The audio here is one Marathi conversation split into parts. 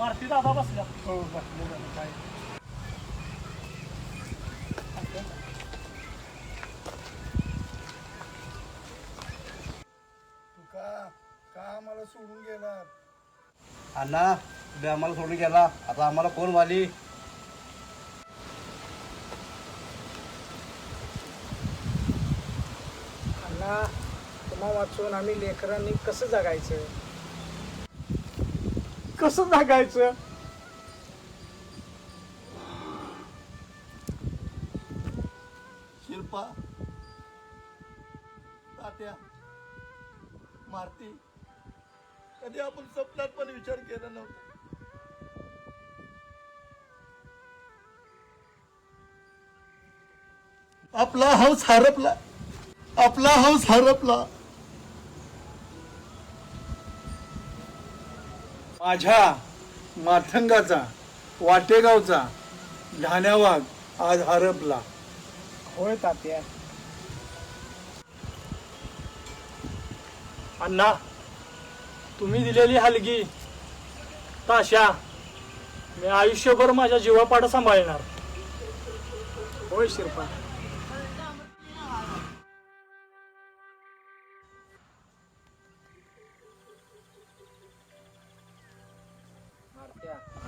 मारती दादा बसल्या. हो बसले झालं काय? तू का का आम्हाला सोडून गेला अण्णा तुम्ही आम्हाला सोडून गेला. आता आम्हाला कोण वाली? अण्णा तुम्हा वाचून आम्ही लेकरांनी कसं जगायचं? कसं जगायचं शिल्पा तात्या मारती कधी आपण स्वप्नात पण विचार केला नव्हता. आपला हौस हरपला आपला हौस हरपला. माझ्या माथंगाचा वाटेगावचा ढाण्यावाग आज हरपला. होय तात्या. अण्णा तुम्ही दिलेली हलगी ताशा मी आयुष्यभर माझ्या जीवापाड सांभाळणार. होय शिरपा.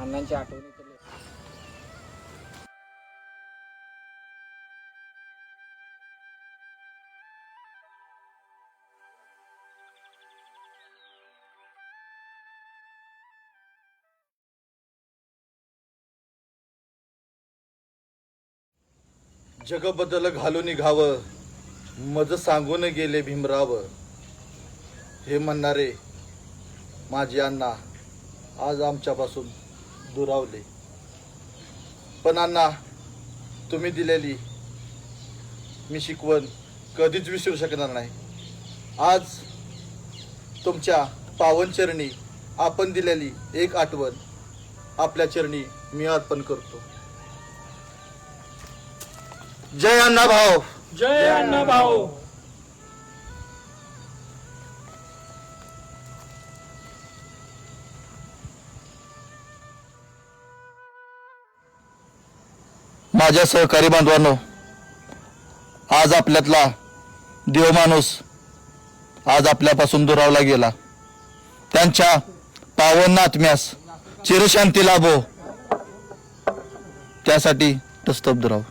अण्णांची आठवणी जग बदल घालून निघावं मज सांगून गेले भीमराव. हे म्हणणारे माझे अण्णा आज आमच्यापासून दुरावले. पण अण्णा तुम्ही दिलेली मी शिकवण कधीच विसरू शकणार नाही. आज तुमच्या पावनचरणी आपण दिलेली एक आठवण आपल्या चरणी मी अर्पण करतो. जय अण्णा भाऊ. जय अण्णा भाऊ. माझ्या सहकारी बांधवांनो आज आपल्यातला देवमाणूस आज आपल्यापासून दुरावला गेला. त्यांच्या पावन आत्म्यास चिरशांती लाभो. त्यासाठी तस्तब्ध राहू